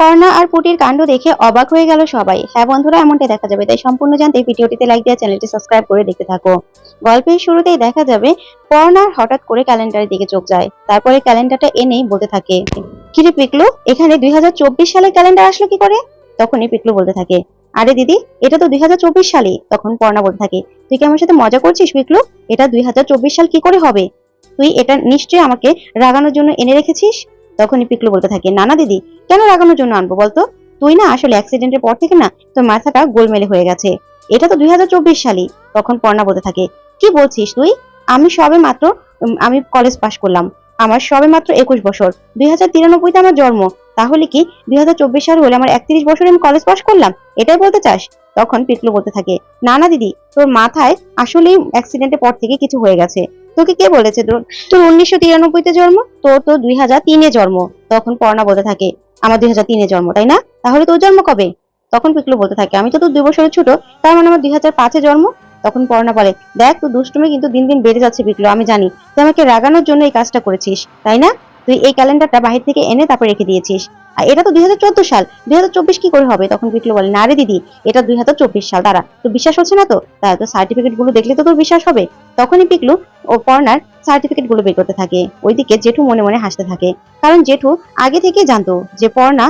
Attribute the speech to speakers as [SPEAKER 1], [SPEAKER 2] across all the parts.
[SPEAKER 1] কর্ণা আর পুটির কাণ্ড দেখে অবাক হয়ে গেল সবাই। হ্যাঁ বন্ধুরা, এমনটাই দেখা যাবে। তাই সম্পূর্ণ জানতে ভিডিওটিতে লাইক দেওয়া চ্যানেলটি সাবস্ক্রাইব করে দেখতে থাকো। গল্পের শুরুতেই দেখা যাবে, কর্ণার হঠাৎ করে ক্যালেন্ডারের দিকে চোখ যায়। তারপরে ক্যালেন্ডারটা এনেই বলতে থাকে, কিরে পিকলু, এখানে দুই সালের ক্যালেন্ডার আসলো কি করে? তখনই পিকলু বলতে থাকে, আরে দিদি, এটা তো দুই হাজার চব্বিশ সালে তখন পর্ণা বলতে থাকে, তুই কি আমার সাথে মজা করছিস পিকলু? এটা দুই হাজার চব্বিশ সাল কি করে হবে? তুই এটা নিশ্চয়ই আমাকে রাগানোর জন্য এনে রেখেছিস? তখনই পিকলু বলতে থাকে না না দিদি, কেন রাগানোর জন্য আনব বলতো? তুই না আসলে অ্যাক্সিডেন্টের পর থেকে না তোর মাথাটা গোলমেলে হয়ে গেছে। এটা তো দুই সালই তখন পর্ণা বলতে থাকে, কি বলছিস তুই? আমি সবে মাত্র আমি কলেজ পাশ করলাম। আমার সবে মাত্র একুশ বছর। দুই হাজার তিরানব্বইতে আমার জন্ম। তাহলে কি দুই হাজার চব্বিশ সাল হলে আমার একত্রিশ বছরে আমি কলেজ পাশ করলাম? এটাই বলতে চাস? তখন পিকলু বলতে থাকে না না দিদি, তোর মাথায় আসলেই অ্যাক্সিডেন্টের পর থেকে কিছু হয়ে গেছে। তোকে কে বলেছে তোর? তোর উনিশশো তিরানব্বইতে জন্ম, তোর তো দুই হাজার তিনে জন্ম। তখন পর্ণা বলতে থাকে, আমার দুই হাজার তিনে জন্ম তাই না? তাহলে তোর জন্ম কবে? তখন পিকলু বলতে থাকে, আমি তো তোর দুই বছরের ছোট, তার মানে আমার দুই হাজার পাঁচে জন্ম তখন পর্ণা বলে, দেখ তুই দুষ্টুমি কিন্তু দিন দিন বেড়ে যাচ্ছে পিকলু, আমি জানি। তুই আমাকে রাগানোর জন্য এই কাজটা করেছিস, তাই না? তুই এই ক্যালেন্ডারটা বাহির থেকে এনে তারপর রেখে দিয়েছিস। আর এটা তো দুই হাজার চোদ্দ সাল। দুই হাজার চব্বিশ কি করে হবে? তখন পিকলু বলে, না রে দিদি, এটা দুই হাজার চব্বিশ সাল, দাঁড়া। তো বিশ্বাস হচ্ছে না তো? তাহলে তো সার্টিফিকেটগুলো দেখলে তো তোর বিশ্বাস হবে। তখনই পিকলু ও পর্ণার সার্টিফিকেটগুলো বের করতে থাকে। ওইদিকে জেঠু মনে মনে হাসতে থাকে। কারণ জেঠু আগে থেকেই জানতো যে পর্ণা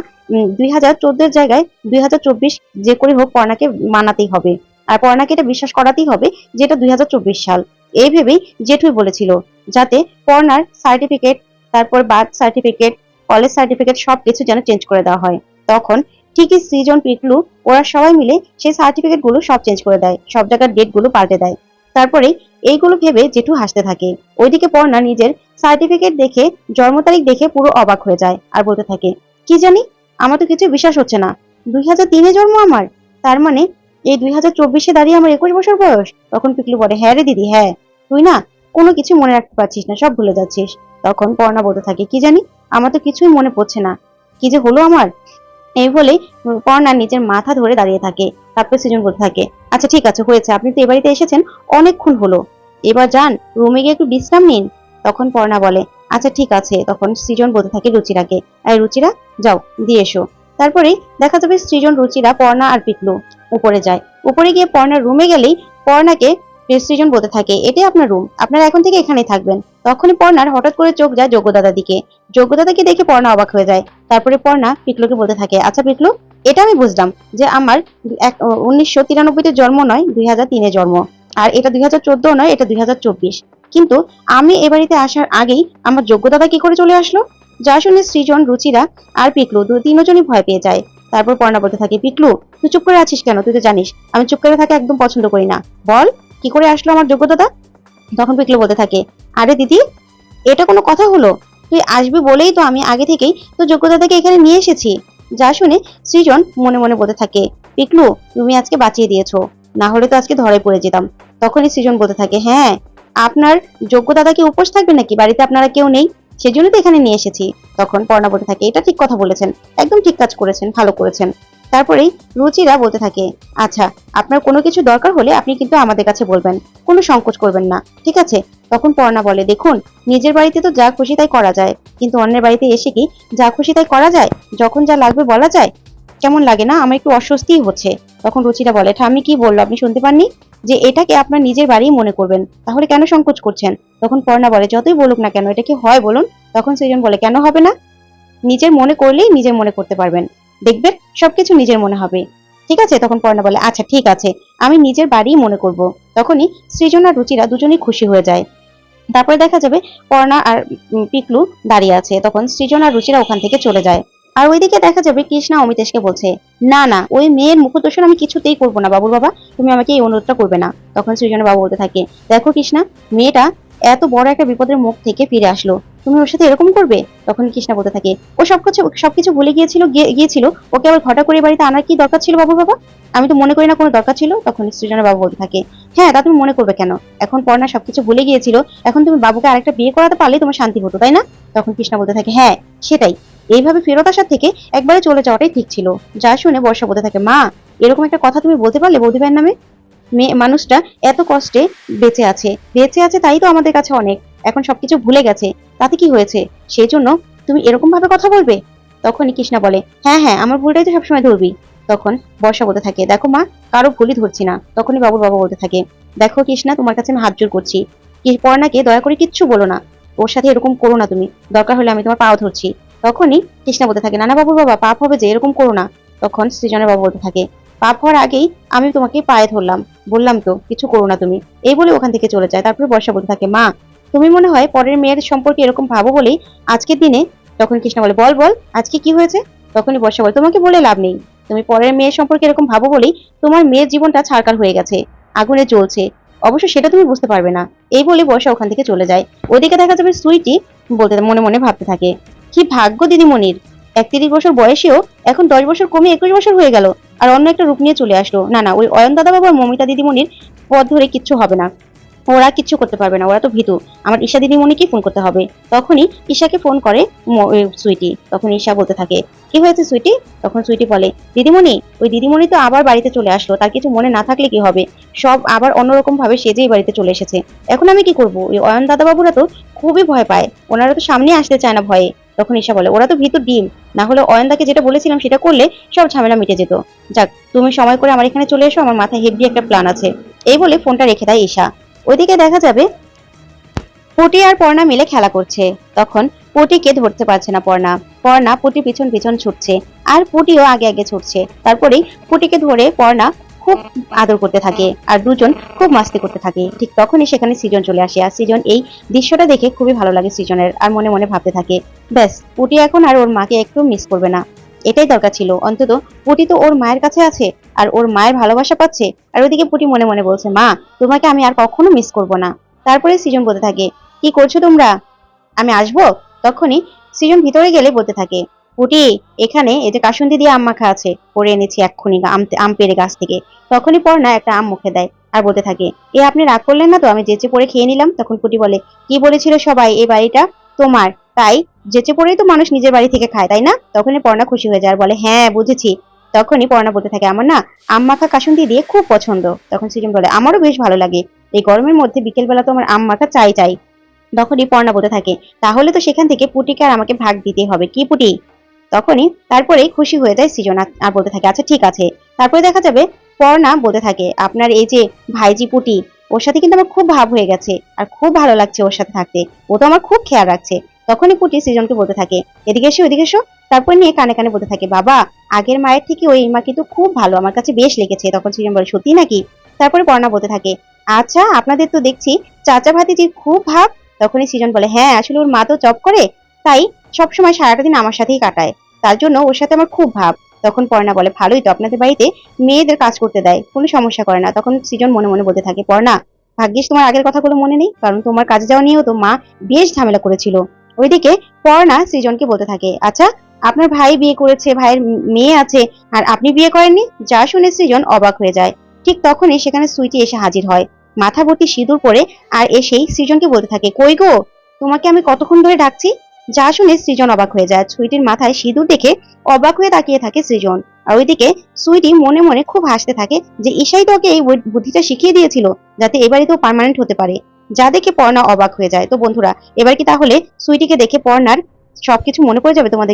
[SPEAKER 1] দুই হাজার চোদ্দের জায়গায় দুই হাজার চব্বিশ যে করে হোক পর্ণাকে মানাতেই হবে। আর পর্ণাকে এটা বিশ্বাস করাতেই হবে যেটা দুই হাজার চব্বিশ সাল। এই ভেবেই জেঠুই বলেছিল, যাতে পর্ণার সার্টিফিকেট তারপর বার্থ সার্টিফিকেট কলেজ সার্টিফিকেট সবকিছু যেন চেঞ্জ করে দেওয়া হয়। তখন ঠিকই সৃজন পিকলু ওরা সবাই মিলে সেই সার্টিফিকেটগুলো সব চেঞ্জ করে দেয়, সব জায়গার ডেটগুলো পাল্টে দেয়। তারপরে এইগুলো ভেবে জেঠু হাসতে থাকে। ওইদিকে পর্ণা নিজের সার্টিফিকেট দেখে, জন্ম তারিখ দেখে পুরো অবাক হয়ে যায় আর বলতে থাকে, কি জানি? আমার তো কিছু বিশ্বাস হচ্ছে না। দুই হাজার তিনে জন্ম আমার। তার মানে এই দুই হাজার চব্বিশে দাঁড়িয়ে আমার একুশ বছর বয়স। তখন পিকলু বলে হ্যাঁ রে দিদি হ্যাঁ। তুই না কোনো কিছু মনে রাখতে পারছিস না, সব ভুলে যাচ্ছিস। তখন পর্ণা বলতে থাকে, কি জানি? আমার তো কিছুই মনে পড়ছে না। কি যে হলো আমার? এই বলে পর্ণা নিজের মাথা ধরে দাঁড়িয়ে থাকে, তারপর সৃজন বলতে থাকে আচ্ছা ঠিক আছে, হয়েছে। আপনি তো এ বাড়িতে এসেছেন, অনেকক্ষণ হলো। এবার যান, রুমে গিয়ে একটু বিশ্রাম নিন। তখন পর্ণা বলে আচ্ছা ঠিক আছে। তখন সৃজন বলতে থাকে রুচিরাকে আর রুচিরা, যাও, দিয়ে এসো। তারপরে দেখা যাবে সৃজন, রুচিরা, পর্ণা আর পিকলু উপরে যায়। উপরে গিয়ে পর্ণার রুমে গেলেই পর্ণাকে, সৃজন বলতে থাকে, এটাই আপনার রুম। আপনারা এখন থেকে এখানেই থাকবেন। তখনই পর্ণার হঠাৎ করে চোখ যায় যোগ্যদাদার দিকে। যোগ্যদাদাকে দেখে পর্ণা অবাক হয়ে যায়। তারপরে পর্ণা পিকলুকে বলতে থাকে আচ্ছা পিকলু, এটা আমি বুঝলাম যে আমার উনিশশো তিরানব্বইতে জন্ম নয়, দুই হাজার তিনে জন্ম। আর এটা দুই হাজার চোদ্দ নয়, এটা দুই হাজার চব্বিশ। কিন্তু আমি এ বাড়িতে আসার আগেই আমার যোগ্যদাদা কি করে চলে আসলো? যা শুনে সৃজন, রুচিরা আর পিকলু দু, তিনজনই ভয় পেয়ে যায়। তারপর পর্ণা বলতে থাকে, পিকলু, তুই চুপ করে আছিস কেন? তুই তো জানিস, আমি চুপ করে থাকে একদম পছন্দ করি না। বল, কি করে আসলো আমার যোগ্যদাদা? তখন পিকলু বলতে থাকে, আরে দিদি, এটা কোনো কথা হলো? তুই আসবি বলেই তো আমি আগে থেকেই তো যোগ্যদাদাকে এখানে নিয়ে এসেছি। যা শুনে সৃজন মনে মনে বলতে থাকে, পিকলু, তুমি আজকে বাঁচিয়ে দিয়েছ, না হলে তো আজকে ধরে পড়ে যেতাম। তখনই সৃজন বলতে থাকে হ্যাঁ আপনার যোগ্যদাদা কি উপোস থাকবে নাকি? বাড়িতে আপনারা কেউ নেই সেজন্য তো এখানে নিয়ে এসেছি। তখন পর্ণা বলতে থাকে, এটা ঠিক কথা বলেছেন, একদম ঠিক কাজ করেছেন, ভালো করেছেন। তারপরেই রুচিরা বলতে থাকে আচ্ছা আপনার কোনো কিছু দরকার হলে আপনি কিন্তু আমাদের কাছে বলবেন, কোনো সংকোচ করবেন না, ঠিক আছে? তখন পর্ণা বলে, দেখুন, নিজের বাড়িতে তো যা খুশি তাই করা যায়, কিন্তু অন্যের বাড়িতে এসে কি যা খুশি তাই করা যায়? যখন যা লাগবে বলা যায়? কেমন লাগে না? আমার একটু অস্বস্তিই হচ্ছে। তখন রুচিরা বলে আমি কি বলল? আপনি শুনতে পাননি যে এটাকে আপনার নিজের বাড়িই মনে করবেন, তাহলে কেন সংকোচ করছেন? তখন পর্ণা বলে, যতই বলুক না কেন, এটা কি হয় বলুন? তখন সেজন বলে, কেন হবে না? নিজের মনে করলেই নিজের মনে করতে পারবেন। দেখবেন সবকিছু নিজের মনে হবে। ঠিক আছে? তখন পর্ণা বলে আচ্ছা ঠিক আছে। আমি নিজের বাড়িই মনে করব। তখনই সৃজন আর রুচিরা দুজনেই খুশি হয়ে যায়। তারপরে দেখা যাবে পর্ণা আর পিকলু দাঁড়িয়ে আছে। তখন সৃজন আর রুচিরা ওখান থেকে চলে যায়। আর ওইদিকে দেখা যাবে কৃষ্ণা অমিতেশকে বলছে, না না, ওই মেয়ের মুখদর্শন আমি কিছুতেই করব না বাবুর বাবা। তুমি আমাকে এই অনুরোধটা করবে না। তখন সৃজনের বাবু বলতে থাকে, দেখো কৃষ্ণা, মেয়েটা এত বড় একটা বিপদের মুখ থেকে ফিরে আসলো। তুমি ওর সাথে এরকম করবে? তখন কৃষ্ণা বলতে থাকে। ও সবকিছু সবকিছু ভুলে গিয়েছিল, গিয়ে- গিয়েছিল। ওকে আবার ঘটা করে বাড়িতে আনার কি দরকার ছিল বাবু বাবা? আমি তো মনে করি না কোনো দরকার ছিল। তখন সৃজনের বাবু বলতে থাকে হ্যাঁ তা তুমি মনে করবে কেন? এখন পর্ণা সবকিছু ভুলে গিয়েছিল। এখন তুমি বাবুকে আরেকটা বিয়ে করাতে পারলে তোমার শান্তি হতো, তাই না? তখন কৃষ্ণা বলতে থাকে হ্যাঁ সেটাই। এইভাবে ফেরত আসার থেকে একবারে চলে যাওয়াটাই ঠিক ছিল। যা শুনে বর্ষা বলতে থাকে, মা, এরকম একটা কথা তুমি বলতে পারলে বৌদি ভাইয়ের নামে? মানুষটা এত কষ্টে বেঁচে আছে। বেঁচে আছে তাই তো আমাদের কাছে অনেক। এখন সবকিছু ভুলে গেছে। তাতে কি হয়েছে? সেই জন্য তুমি এরকম ভাবে কথা বলবে? তখনই কৃষ্ণা বলে হ্যাঁ হ্যাঁ আমার ভুলটাই তো সবসময় ধরবি। তখন বর্ষা বলতে থাকে, দেখো মা, কারও ভুলই ধরছি না। তখনই বাবুর বাবা বলতে থাকে, দেখো কৃষ্ণা, তোমার কাছে আমি হাত জোর করছি। পর্ণাকে দয়া করে কিচ্ছু বলো না। ওর সাথে এরকম করো না তুমি। দরকার হলে আমি তোমার পাও ধরছি। তখনই কৃষ্ণা বলতে থাকে, নানা বাবুর বাবা, পাপ হবে যে, এরকম করো না। তখন সৃজনের বাবা বলতে থাকে পাপ হওয়ার আগেই আমি তোমাকে পায়ে ধরলাম। বললাম তো, কিছু করো না তুমি। এই বলে ওখান থেকে চলে যায়। তারপরে বর্ষা বলতে থাকে, মা, তুমি মনে হয় পরের মেয়ের সম্পর্কে এরকম ভাবো বলেই আজকের দিনে তখন কৃষ্ণ বলে, বল বল, আজকে কি হয়েছে? তখনই বর্ষা বলে, তোমাকে বলে লাভ নেই। তুমি পরের মেয়ের সম্পর্কে এরকম ভাবো বলেই তোমার মেয়ের জীবনটা ছাড়কার হয়ে গেছে, আগুনে জ্বলছে। অবশ্য সেটা তুমি বুঝতে পারবে না। এই বলে বর্ষা ওখান থেকে চলে যায়। ওদিকে দেখা যাবে সুইটি বলতে মনে মনে ভাবতে থাকে, কি ভাগ্য দিদিমণির। একত্রিশ বছর বয়সেও এখন দশ বছর কমে একুশ বছর হয়ে গেল। আর অন্য একটা রূপ নিয়ে চলে আসলো। না না, ওই অয়ন দাদা বাবু আর মমিতা দিদিমণির পথ ধরে কিচ্ছু হবে না। ওরা কিচ্ছু করতে পারবে না, ওরা তো ভীতু। আমার ঈশা দিদিমণিকে ফোন করতে হবে। তখনই ঈশাকে ফোন করে সুইটি। তখন ঈশা বলতে থাকে, কি হয়েছে সুইটি? তখন সুইটি বলে, দিদিমণি, ওই দিদিমণি তো আবার বাড়িতে চলে আসলো, তার কিছু মনে না থাকলে কি হবে? সব আবার অন্যরকম ভাবে সেজেই বাড়িতে চলে এসেছে। এখন আমি কি করব? ওই অয়ন দাদা বাবুরা তো খুবই ভয় পায়। ওনারা তো সামনে আসতে চায় না ভয়ে। তখন ঈশা বলে, ওরা তো ভীতু ডিম। না হলে অয়নদাকে যেটা বলেছিলাম সেটা করলে সব ঝামেলা মিটে যেত। যাক, তুমি সময় করে আমার এখানে চলে এসো, আমার মাথায় হেভি একটা প্ল্যান আছে। এই বলে ফোনটা রেখে দেয় ঈশা। ওইদিকে দেখা যাবে পুটি আর পর্ণা মিলে খেলা করছে। তখন পুটিকে ধরতে পারছে না পর্ণা। পর্ণা পুটি পিছন পিছন ছুটছে, আর পুটিও আগে আগে ছুটছে। তারপরেই পুটিকে ধরে পর্ণা খুব আদর করতে থাকে আর দুজন খুব মাস্তি করতে থাকে। ঠিক তখনই সেখানে সৃজন চলে আসে আর সৃজন এই দৃশ্যটা দেখে খুবই ভালো লাগে সৃজনের আর মনে মনে ভাবতে থাকে, ব্যাস, পুটি এখন আর ওর মাকে একটু মিস করবে না। এটাই দরকার ছিল। অন্তত পুটি তো ওর মায়ের কাছে আছে আর ওর মায়ের ভালোবাসা পাচ্ছে আর ওদিকে পুটি মনে মনে বলছে, মা, তোমাকে আমি আর কখনো মিস করব না। তারপরে সৃজন বলতে থাকে, কি করছ তোমরা? আমি আসব? তখনই সৃজন ভিতরে গেলে বলতে থাকে পুটি এখানে এই যে কাসুন্দি দিয়ে আম মাখা আছে। পরে এনেছি এক্ষুনি আম পেড়ে গাছ থেকে। তখনই পর্ণা একটা আম মুখে দেয় আর বলতে থাকে, এ আপনি রাগ করলেন না তো? আমি যেচে পড়ে খেয়ে নিলাম। তখন পুটি বলে, কি বলেছিল সবাই? এই বাড়িটা তোমার। তাই যেচে পড়েই তো মানুষ নিজের বাড়ি থেকে খায়, তাই না? তখনই পর্ণা খুশি হয়ে যায় আর বলে হ্যাঁ বুঝেছি। তখনই পর্ণা বলতে থাকে, আমার না আম মাখা কাসুন্দি দিয়ে খুব পছন্দ। তখন সৃজন বলে, আমারও বেশ ভালো লাগে। এই গরমের মধ্যে বিকেলবেলা তো আমার আম মাখা চাই চাই। তখনই পর্ণা বলতে থাকে, তাহলে তো সেখান থেকে পুটিকে আর আমাকে ভাগ দিতে হবে। কি পুটি? তখনই তারপরেই খুশি হয়ে যায় সৃজন আর- বলতে থাকে আচ্ছা ঠিক আছে। তারপরে দেখা যাবে পর্ণা বলতে থাকে, আপনার এই যে ভাইজি পুটি, ওর সাথে কিন্তু আমার খুব ভাব হয়ে গেছে আর খুব ভালো লাগছে ওর সাথে থাকতে। ও তো আমার খুব খেয়াল রাখছে। তখনই পুটি সৃজনকে বলতে থাকে, এদিকে এসো ওদিকে এসো। তারপর নিয়ে কানে কানে বলতে থাকে, বাবা, আগের মায়ের থেকে ওই মা কিন্তু খুব ভালো, আমার কাছে বেশ লেগেছে। তখন সৃজন বলে, সত্যি নাকি? তারপরে পর্ণা বলতে থাকে আচ্ছা আপনাদের তো দেখছি চাচা ভাতিজির খুব ভাব। তখনই সৃজন বলে হ্যাঁ আসলে ওর মা তো জব করে, তাই সবসময় সারাটা দিন আমার সাথেই কাটায়। তার জন্য ওর সাথে আমার খুব ভাব। তখন পর্ণা বলে, ভালোই তো, আপনাদের বাড়িতে মেয়েদের কাজ করতে দেয়, কোনো সমস্যা করে না। তখন সৃজন মনে মনে বলতে থাকে পর্ণা ভাগ্যিস তোমার আগের কথাগুলো মনে নেই? কারণ তোমার কাজে যাওয়া নিয়েও তো মা বেশ ঝামেলা করেছিল। ওইদিকে পর্ণা সৃজনকে বলতে থাকে আচ্ছা আপনার ভাই বিয়ে করেছে, ভাইয়ের মেয়ে আছে, আর আপনি বিয়ে করেননি? যা শুনে সৃজন অবাক হয়ে যায়। ঠিক তখনই সেখানে সুইটি এসে হাজির হয়। মাথা ভর্তি সিঁদুর পরে আর এসেই সৃজনকে বলতে থাকে, কই গো, তোমাকে আমি কতক্ষণ ধরে ডাকছি? যা শুনে সৃজন অবাক হয়ে যায়। সুইটির মাথায় সিঁদুর দেখে অবাক হয়ে তাকিয়ে থাকে সৃজন। আর ওইদিকে সুইটি মনে মনে খুব হাসতে থাকে যে ঈশাই তোকে এই বুদ্ধিটা শিখিয়ে দিয়েছিল যাতে এবারে তো পার্মানেন্ট হতে পারে। যা দেখে পর্ণা অবাক হয়ে যায়। তো বন্ধুরা, এবার কি তাহলে সুইটিকে দেখে পর্ণার সবকিছু মনে পড়ে যাবে তোমাদের?